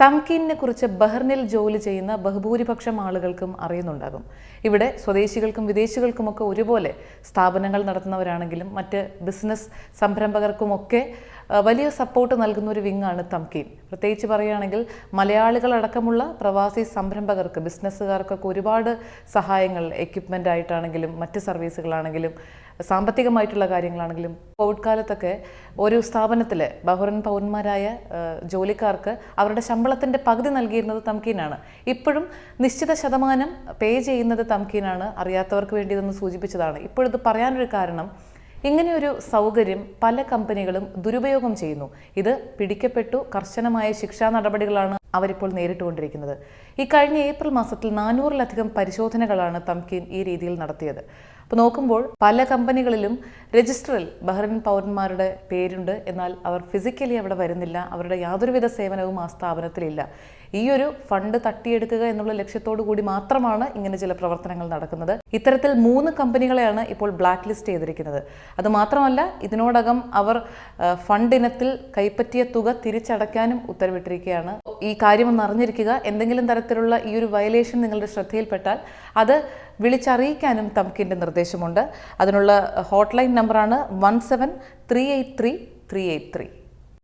തംകീനിനെ കുറിച്ച് ബഹ്റിനിൽ ജോലി ചെയ്യുന്ന ബഹുഭൂരിപക്ഷം ആളുകൾക്കും അറിയുന്നുണ്ടാകും. ഇവിടെ സ്വദേശികൾക്കും വിദേശികൾക്കുമൊക്കെ ഒരുപോലെ സ്ഥാപനങ്ങൾ നടത്തുന്നവരാണെങ്കിലും മറ്റ് ബിസിനസ് സംരംഭകർക്കുമൊക്കെ വലിയ സപ്പോർട്ട് നൽകുന്ന ഒരു വിങ്ങാണ് തംകീൻ. പ്രത്യേകിച്ച് പറയുകയാണെങ്കിൽ മലയാളികളടക്കമുള്ള പ്രവാസി സംരംഭകർക്ക് ബിസിനസ്സുകാർക്കൊക്കെ ഒരുപാട് സഹായങ്ങൾ എക്യുപ്മെന്റ് ആയിട്ടാണെങ്കിലും മറ്റ് സർവീസുകളാണെങ്കിലും സാമ്പത്തികമായിട്ടുള്ള കാര്യങ്ങളാണെങ്കിലും കോവിഡ് കാലത്തൊക്കെ ഒരു സ്ഥാപനത്തിലെ ബഹുരൻ പൗരന്മാരായ ജോലിക്കാർക്ക് അവരുടെ ശമ്പളത്തിന്റെ പകുതി നൽകിയിരുന്നത് തംകീനാണ്. ഇപ്പോഴും നിശ്ചിത ശതമാനം പേ ചെയ്യുന്നത് തംകീനാണ്. അറിയാത്തവർക്ക് വേണ്ടി ഇതൊന്ന് സൂചിപ്പിച്ചതാണ്. ഇപ്പോഴിത് പറയാനൊരു കാരണം ഇങ്ങനെയൊരു സൗകര്യം പല കമ്പനികളും ദുരുപയോഗം ചെയ്യുന്നു. ഇത് പിടിക്കപ്പെട്ടു കർശനമായ ശിക്ഷാ നടപടികളാണ് അവരിപ്പോൾ നേരിട്ടുകൊണ്ടിരിക്കുന്നത്. ഈ കഴിഞ്ഞ ഏപ്രിൽ മാസത്തിൽ നാനൂറിലധികം പരിശോധനകളാണ് തംകീൻ ഈ രീതിയിൽ നടത്തിയത്. അപ്പോൾ നോക്കുമ്പോൾ പല കമ്പനികളിലും രജിസ്റ്ററിൽ ബഹ്റിൻ പൗരന്മാരുടെ പേരുണ്ട്. എന്നാൽ അവർ ഫിസിക്കലി അവിടെ വരുന്നില്ല. അവരുടെ യാതൊരുവിധ സേവനവും ആ സ്ഥാപനത്തിലില്ല. ഈ ഒരു ഫണ്ട് തട്ടിയെടുക്കുക എന്നുള്ള ലക്ഷ്യത്തോടു കൂടി മാത്രമാണ് ഇങ്ങനെ ചില പ്രവർത്തനങ്ങൾ നടക്കുന്നത്. ഇത്തരത്തിൽ മൂന്ന് കമ്പനികളെയാണ് ഇപ്പോൾ ബ്ലാക്ക് ലിസ്റ്റ് ചെയ്തിരിക്കുന്നത്. അത് മാത്രമല്ല ഇതിനോടകം അവർ ഫണ്ടിനത്തിൽ കൈപ്പറ്റിയ തുക തിരിച്ചടയ്ക്കാനും ഉത്തരവിട്ടിരിക്കുകയാണ്. ഈ കാര്യമൊന്ന് അറിഞ്ഞിരിക്കുക. എന്തെങ്കിലും തരത്തിലുള്ള ഈ ഒരു വയലേഷൻ നിങ്ങളുടെ ശ്രദ്ധയിൽപ്പെട്ടാൽ അത് വിളിച്ചറിയിക്കാനും തമുക്കിന്റെ നിർദ്ദേശമുണ്ട്. അതിനുള്ള ഹോട്ട്ലൈൻ നമ്പറാണ് one seven three eight three three eight three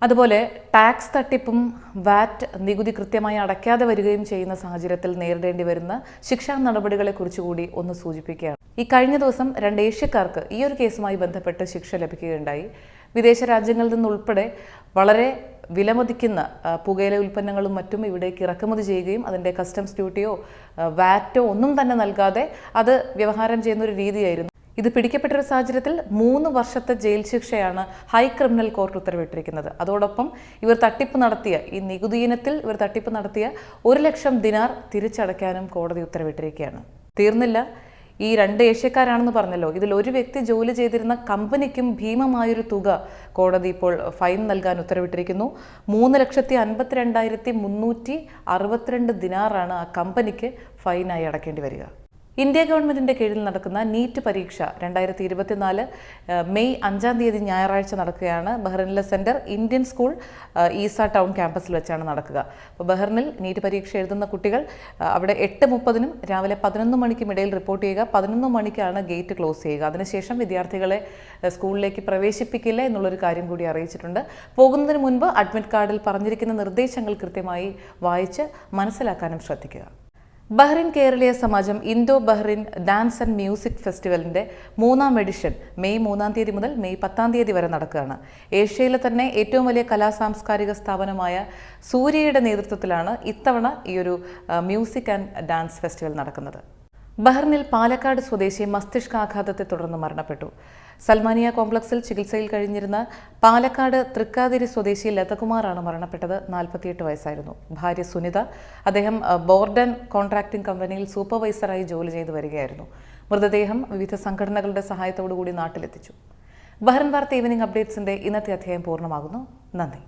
അതുപോലെ ടാക്സ് തട്ടിപ്പും വാറ്റ് നികുതി കൃത്യമായി അടയ്ക്കാതെ വരികയും ചെയ്യുന്ന സാഹചര്യത്തിൽ നേരിടേണ്ടി വരുന്ന ശിക്ഷാ നടപടികളെ കുറിച്ചുകൂടി ഒന്ന് സൂചിപ്പിക്കുകയാണ്. ഈ കഴിഞ്ഞ ദിവസം രണ്ട് ഏഷ്യക്കാർക്ക് ഈ ഒരു കേസുമായി ബന്ധപ്പെട്ട് ശിക്ഷ ലഭിക്കുകയുണ്ടായി. വിദേശ രാജ്യങ്ങളിൽ നിന്നുൾപ്പെടെ വളരെ വിലമതിക്കുന്ന പുകയില ഉൽപ്പന്നങ്ങളും മറ്റും ഇവിടേക്ക് ഇറക്കുമതി ചെയ്യുകയും അതിന്റെ കസ്റ്റംസ് ഡ്യൂട്ടിയോ വാറ്റോ ഒന്നും തന്നെ നൽകാതെ അത് വ്യവഹാരം ചെയ്യുന്ന ഒരു രീതിയായിരുന്നു. ഇത് പിടിക്കപ്പെട്ട ഒരു സാഹചര്യത്തിൽ മൂന്ന് വർഷത്തെ ജയിൽ ശിക്ഷയാണ് ഹൈ ക്രിമിനൽ കോർട്ട് ഉത്തരവിട്ടിരിക്കുന്നത്. അതോടൊപ്പം ഇവർ തട്ടിപ്പ് നടത്തിയ ഈ നികുതി ഇനത്തിൽ ഇവർ തട്ടിപ്പ് നടത്തിയ ഒരു ലക്ഷം ദിനാർ തിരിച്ചടയ്ക്കാനും കോടതി ഉത്തരവിട്ടിരിക്കുകയാണ്. തീർന്നില്ല. ഈ രണ്ട് ഏഷ്യക്കാരാണെന്ന് പറഞ്ഞല്ലോ. ഇതിൽ ഒരു വ്യക്തി ജോലി ചെയ്തിരുന്ന കമ്പനിക്കും ഭീമമായൊരു തുക കോടതി ഇപ്പോൾ ഫൈൻ നൽകാൻ ഉത്തരവിട്ടിരിക്കുന്നു. മൂന്ന് ലക്ഷത്തി അൻപത്തിരണ്ടായിരത്തി മുന്നൂറ്റി അറുപത്തിരണ്ട് ദിനാറാണ് ആ കമ്പനിക്ക് ഫൈനായി അടക്കേണ്ടി വരിക. ഇന്ത്യ ഗവൺമെന്റിന്റെ കീഴിൽ നടക്കുന്ന നീറ്റ് പരീക്ഷ രണ്ടായിരത്തി ഇരുപത്തിനാല് മെയ് അഞ്ചാം തീയതി ഞായറാഴ്ച നടക്കുകയാണ്. ബഹ്റിനിലെ centre Indian school Isa town ക്യാമ്പസിൽ വെച്ചാണ് നടക്കുക. അപ്പോൾ ബഹ്റിനിൽ നീറ്റ് പരീക്ഷ എഴുതുന്ന കുട്ടികൾ അവിടെ എട്ട് മുപ്പതിനും രാവിലെ പതിനൊന്ന് മണിക്കും ഇടയിൽ റിപ്പോർട്ട് ചെയ്യുക. പതിനൊന്ന് മണിക്കാണ് ഗേറ്റ് ക്ലോസ് ചെയ്യുക. അതിനുശേഷം വിദ്യാർത്ഥികളെ സ്കൂളിലേക്ക് പ്രവേശിപ്പിക്കില്ല എന്നുള്ളൊരു കാര്യം കൂടി അറിയിച്ചിട്ടുണ്ട്. പോകുന്നതിന് മുൻപ് അഡ്മിറ്റ് കാർഡിൽ പറഞ്ഞിരിക്കുന്ന നിർദ്ദേശങ്ങൾ കൃത്യമായി വായിച്ച് മനസ്സിലാക്കാനും ശ്രദ്ധിക്കുക. Bahrain Keraleeya Samajam Indo Bahrain dance and music ഫെസ്റ്റിവലിന്റെ മൂന്നാം എഡിഷൻ മെയ് മൂന്നാം തീയതി മുതൽ മെയ് പത്താം തീയതി വരെ നടക്കുകയാണ്. ഏഷ്യയിലെ തന്നെ ഏറ്റവും വലിയ കലാ സാംസ്കാരിക സ്ഥാപനമായ സൂര്യയുടെ നേതൃത്വത്തിലാണ് ഇത്തവണ ഈ ഒരു മ്യൂസിക് ആൻഡ് ഡാൻസ് ഫെസ്റ്റിവൽ നടക്കുന്നത്. ബഹ്റിനിൽ പാലക്കാട് സ്വദേശി മസ്തിഷ്കാഘാതത്തെ തുടർന്ന് മരണപ്പെട്ടു. സൽമാനിയ കോംപ്ലക്സിൽ ചികിത്സയിൽ കഴിഞ്ഞിരുന്ന പാലക്കാട് തൃക്കാതിരി സ്വദേശി ലതകുമാറാണ് മരണപ്പെട്ടത്. നാൽപ്പത്തിയെട്ട് വയസ്സായിരുന്നു. ഭാര്യ സുനിത അദ്ദേഹം ബോർഡൻ കോൺട്രാക്ടിംഗ് കമ്പനിയിൽ സൂപ്പർവൈസറായി ജോലി ചെയ്തു വരികയായിരുന്നു. മൃതദേഹം വിവിധ സംഘടനകളുടെ സഹായത്തോടു കൂടി നാട്ടിലെത്തിച്ചു. ബഹ്റിൻ വാർത്ത ഈവനിംഗ് അപ്ഡേറ്റ്സിന്റെ ഇന്നത്തെ അധ്യായം പൂർണമാകുന്നു. നന്ദി.